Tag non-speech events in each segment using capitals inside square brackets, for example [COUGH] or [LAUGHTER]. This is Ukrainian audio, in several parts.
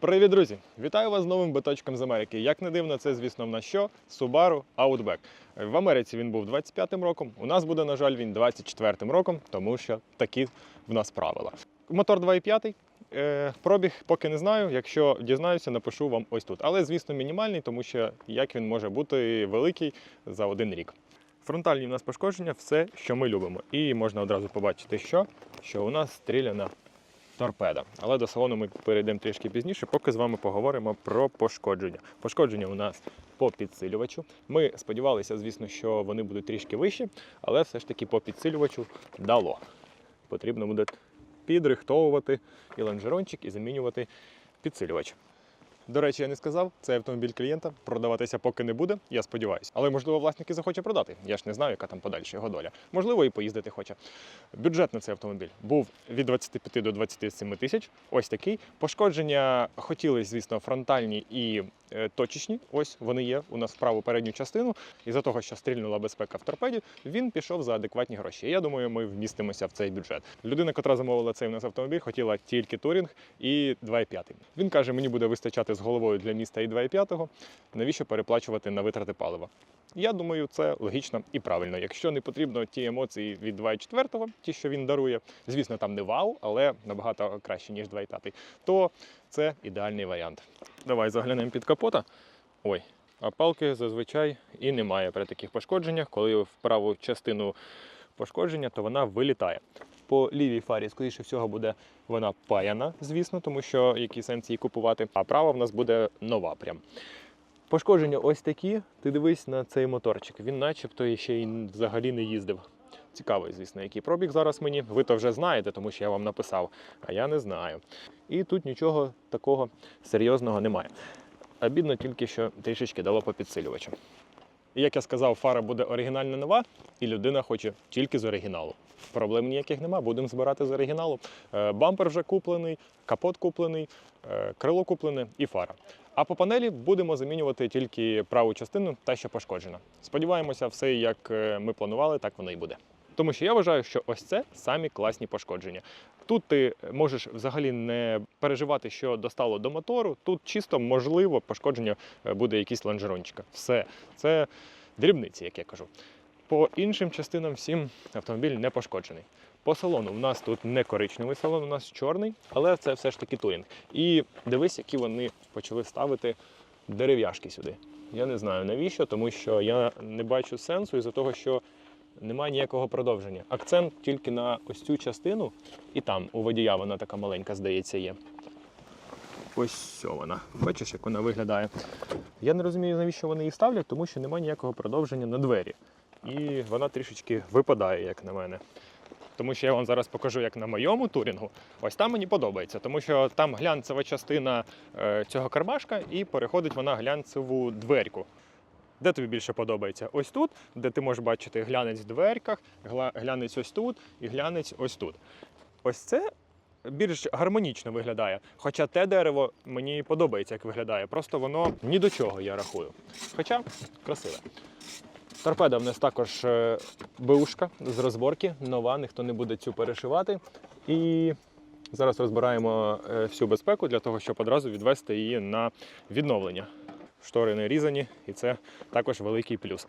Привіт, друзі! Вітаю вас з новим биточком з Америки. Як не дивно, це, звісно, в нас що? Subaru Outback. В Америці він був 25-м роком. У нас буде, на жаль, він 24-м роком, тому що такі в нас правила. Мотор 2.5. Е, пробіг поки не знаю. Якщо дізнаюся, напишу вам ось тут. Але, звісно, мінімальний, тому що як він може бути великий за один рік. Фронтальні в нас пошкодження, все, що ми любимо. І можна одразу побачити, що, що у нас стріляна торпеда. Але до салону ми перейдемо трішки пізніше, поки з вами поговоримо про пошкодження. Пошкодження у нас по підсилювачу. Ми сподівалися, звісно, що вони будуть трішки вищі, але все ж таки по підсилювачу дало. Потрібно буде підрихтовувати і лонжерончик, і замінювати підсилювач. До речі, я не сказав, цей автомобіль клієнта продаватися поки не буде, я сподіваюся. Але можливо власник і захоче продати. Я ж не знаю, яка там подальша його доля. Можливо, і поїздити хоче. Бюджет на цей автомобіль був від 25 до 27 тисяч. Ось такий. Пошкодження хотіли, звісно, фронтальні і е, точечні. Ось вони є у нас в праву передню частину. І за того, що стрільнула безпека в торпеді, він пішов за адекватні гроші. Я думаю, ми вмістимося в цей бюджет. Людина, котра замовила цей у нас автомобіль, хотіла тільки турінг і 2,5. Він каже, мені буде вистачати з головою для міста і 2,5. Навіщо переплачувати на витрати палива? Я думаю, це логічно і правильно. Якщо не потрібно ті емоції від 2,4, ті, що він дарує, звісно, там не вау, але набагато краще, ніж 2,5, то це ідеальний варіант. Давай заглянемо під капота. Ой, а палки зазвичай і немає при таких пошкодженнях. Коли в праву частину пошкодження, то вона вилітає. По лівій фарі, скоріше всього, буде вона паяна, звісно, тому що який сенс її купувати. А права в нас буде нова прям. Пошкодження ось такі. Ти дивись на цей моторчик. Він начебто ще й взагалі не їздив. Цікавий, звісно, який пробіг зараз мені. Ви то вже знаєте, тому що я вам написав, а я не знаю. І тут нічого такого серйозного немає. А бідно тільки, що трішечки дало по підсилювачу. Як я сказав, фара буде оригінальна нова, і людина хоче тільки з оригіналу. Проблем ніяких нема, будемо збирати з оригіналу. Е, Бампер вже куплений, капот куплений, е, крило куплене і фара. А по панелі будемо замінювати тільки праву частину, та що пошкоджена. Сподіваємося, все як е, ми планували, так воно і буде. Тому що я вважаю, що ось це самі класні пошкодження. Тут ти можеш взагалі не переживати, що достало до мотору. Тут чисто можливо пошкодження е, буде якийсь лонжерончика. Все це дрібниці, як я кажу. По іншим частинам всім автомобіль не пошкоджений. По салону у нас тут не коричневий салон, у нас чорний, але це все ж таки турінг. І дивись, які вони почали ставити дерев'яшки сюди. Я не знаю навіщо, тому що я не бачу сенсу із-за того, що немає ніякого продовження. Акцент тільки на ось цю частину, і там у водія вона така маленька, здається, є. Ось вона. Бачиш, як вона виглядає. Я не розумію, навіщо вони її ставлять, тому що немає ніякого продовження на двері. І вона трішечки випадає, як на мене. Тому що я вам зараз покажу, як на моєму турінгу. Ось там мені подобається, тому що там глянцева частина е, цього кармашка і переходить вона глянцеву дверку. Де тобі більше подобається? Ось тут, де ти можеш бачити глянець в дверках, глянець ось тут і глянець ось тут. Ось це більш гармонічно виглядає. Хоча те дерево мені подобається, як виглядає. Просто воно ні до чого, я рахую. Хоча красиве. Торпеда в нас також е, беушка з розборки, нова, ніхто не буде цю перешивати. І зараз розбираємо е, всю безпеку для того, щоб одразу відвести її на відновлення. Штори не різані, і це також великий плюс,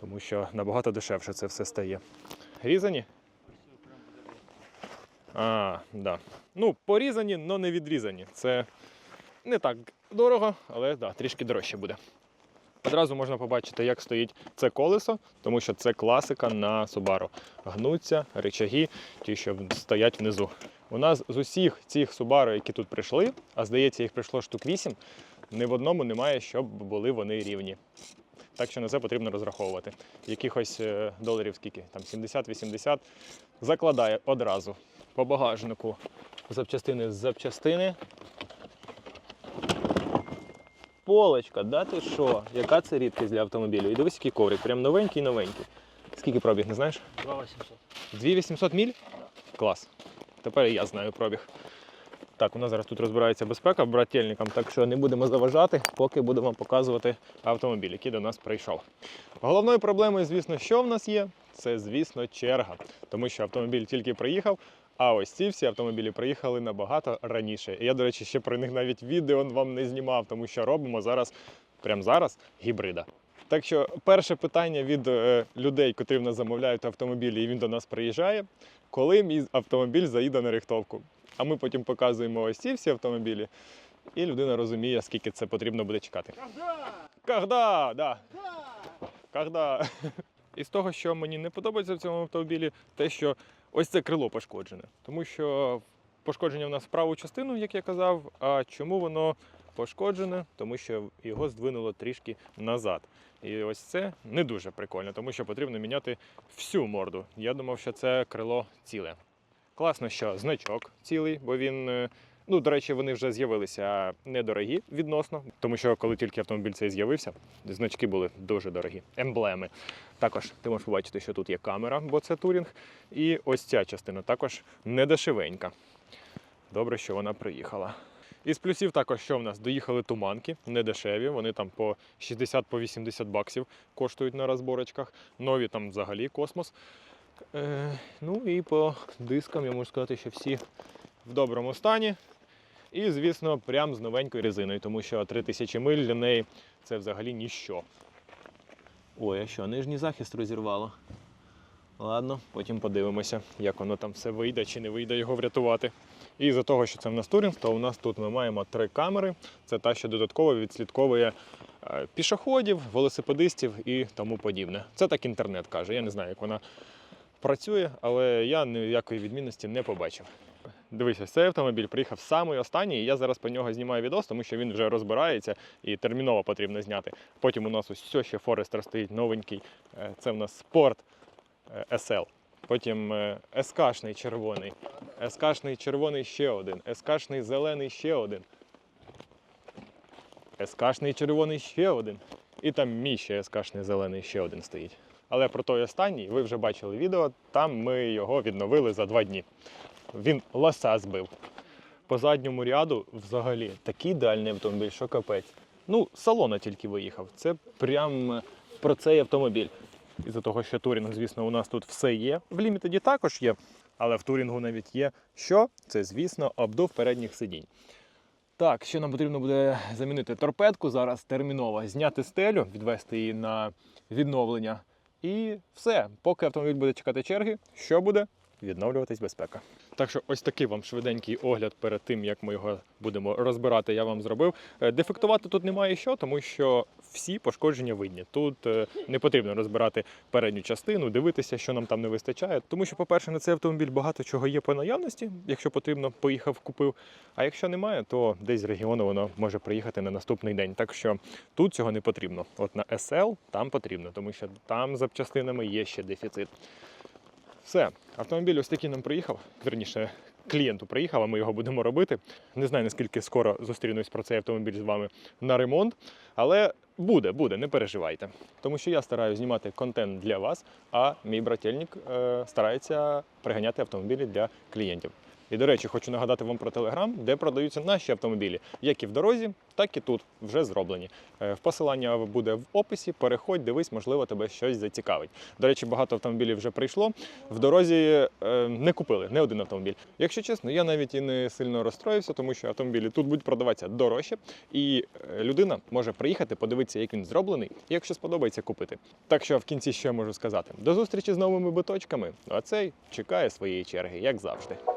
тому що набагато дешевше це все стає. Різані? А, да. Ну, порізані, але не відрізані. Це не так дорого, але да, трішки дорожче буде. Одразу можна побачити, як стоїть це колесо, тому що це класика на Subaru. Гнуться речаги, ті, що стоять внизу. У нас з усіх цих Subaru, які тут прийшли, а здається, їх прийшло штук 8, ні в одному немає, щоб були вони рівні. Так що на це потрібно розраховувати. Якихось е, доларів скільки? Там 70-80 закладає одразу по багажнику. Запчастини з запчастини. Полочка, да ти що? Яка це рідкість для автомобілю? І дивись, який коврик, прям новенький новенький. Скільки пробіг, не знаєш? 2800. 2800 міль? Клас. Тепер я знаю пробіг. Так, у нас зараз тут розбирається безпека брательникам, так що не будемо заважати, поки будемо показувати автомобіль, який до нас прийшов. Головною проблемою, звісно, що в нас є, це, звісно, черга. Тому що автомобіль тільки приїхав, А ось ці всі автомобілі приїхали набагато раніше. Я, до речі, ще про них навіть відео вам не знімав, тому що робимо зараз, прямо зараз, гібрида. Так що перше питання від е, людей, котрі в нас замовляють автомобілі, і він до нас приїжджає, коли мій автомобіль заїде на рихтовку. А ми потім показуємо ось ці всі автомобілі, і людина розуміє, скільки це потрібно буде чекати. Когда? Да. Когда? [LAUGHS] І з того, що мені не подобається в цьому автомобілі, те, що ось це крило пошкоджене. Тому що пошкодження в нас в праву частину, як я казав. А чому воно пошкоджене? Тому що його здвинуло трішки назад. І ось це не дуже прикольно, тому що потрібно міняти всю морду. Я думав, що це крило ціле. Класно, що значок цілий, бо він. е, Ну, до речі, вони вже з'явилися недорогі відносно, тому що коли тільки автомобіль цей з'явився, значки були дуже дорогі. Емблеми. Також ти можеш побачити, що тут є камера, бо це турінг. І ось ця частина також недешевенька. Добре, що вона приїхала. Із плюсів також, що в нас доїхали туманки, недешеві. Вони там по 60 по 80 баксів коштують на розборочках. Нові там взагалі космос. Е, ну і по дискам я можу сказати, що всі в доброму стані. І, звісно, прям з новенькою резиною, тому що 3000 миль для неї це взагалі ніщо. Ой, а що, нижній захист розірвало. Ладно, потім подивимося, як воно там все вийде чи не вийде його врятувати. І за того, що це в нас турінг, то у нас тут ми маємо три камери. Це та, що додатково відслідковує е, пішоходів, велосипедистів і тому подібне. Це так інтернет каже. Я не знаю, як вона працює, але я ніякої відмінності не побачив. Дивися, цей автомобіль приїхав самий останній, і я зараз по нього знімаю відос, тому що він вже розбирається і терміново потрібно зняти. Потім у нас ось ще Форестер стоїть новенький. Е, Це в нас спорт е, SL. Потім е, СКшний червоний, СКшний червоний ще один, СКшний зелений ще один. СКшний червоний ще один. І там мій ще СКшний зелений ще один стоїть. Але про той останній ви вже бачили відео, там ми його відновили за два дні. Він лоса збив. По задньому ряду взагалі такий ідеальний автомобіль, що капець. Ну, салона тільки виїхав. Це прям е, про цей автомобіль. Із-за того, що турінг, звісно, у нас тут все є. В лімітеді також є, але в турінгу навіть є. Що? Це, звісно, обдув передніх сидінь. Так, ще нам потрібно буде замінити торпедку зараз терміново, зняти стелю, відвести її на відновлення. І все. Поки автомобіль буде чекати черги, що буде? Відновлюватись безпека. Так що ось такий вам швиденький огляд перед тим, як ми його будемо розбирати, я вам зробив. Е, Дефектувати тут немає що, тому що всі пошкодження видні. Тут е, не потрібно розбирати передню частину, дивитися, що нам там не вистачає. Тому що, по-перше, на цей автомобіль багато чого є по наявності. Якщо потрібно, поїхав, купив. А якщо немає, то десь з регіону воно може приїхати на наступний день. Так що тут цього не потрібно. От на SL там потрібно, тому що там запчастинами є ще дефіцит. Все, автомобіль ось такий нам приїхав. Верніше, клієнту приїхав, а ми його будемо робити. Не знаю, наскільки скоро зустрінусь про цей автомобіль з вами на ремонт, але буде, буде, не переживайте. Тому що я стараюся знімати контент для вас, а мій брательник е, старається приганяти автомобілі для клієнтів. І, до речі, хочу нагадати вам про телеграм, де продаються наші автомобілі, як і в дорозі, так і тут вже зроблені. Е, посилання буде в описі. Переходь, дивись, можливо, тебе щось зацікавить. До речі, багато автомобілів вже прийшло. В дорозі е, не купили не один автомобіль. Якщо чесно, я навіть і не сильно розстроївся, тому що автомобілі тут будуть продаватися дорожче, і е, людина може приїхати, подивитися, як він зроблений, і якщо сподобається, купити. Так що в кінці я можу сказати? До зустрічі з новими биточками. А цей чекає своєї черги, як завжди.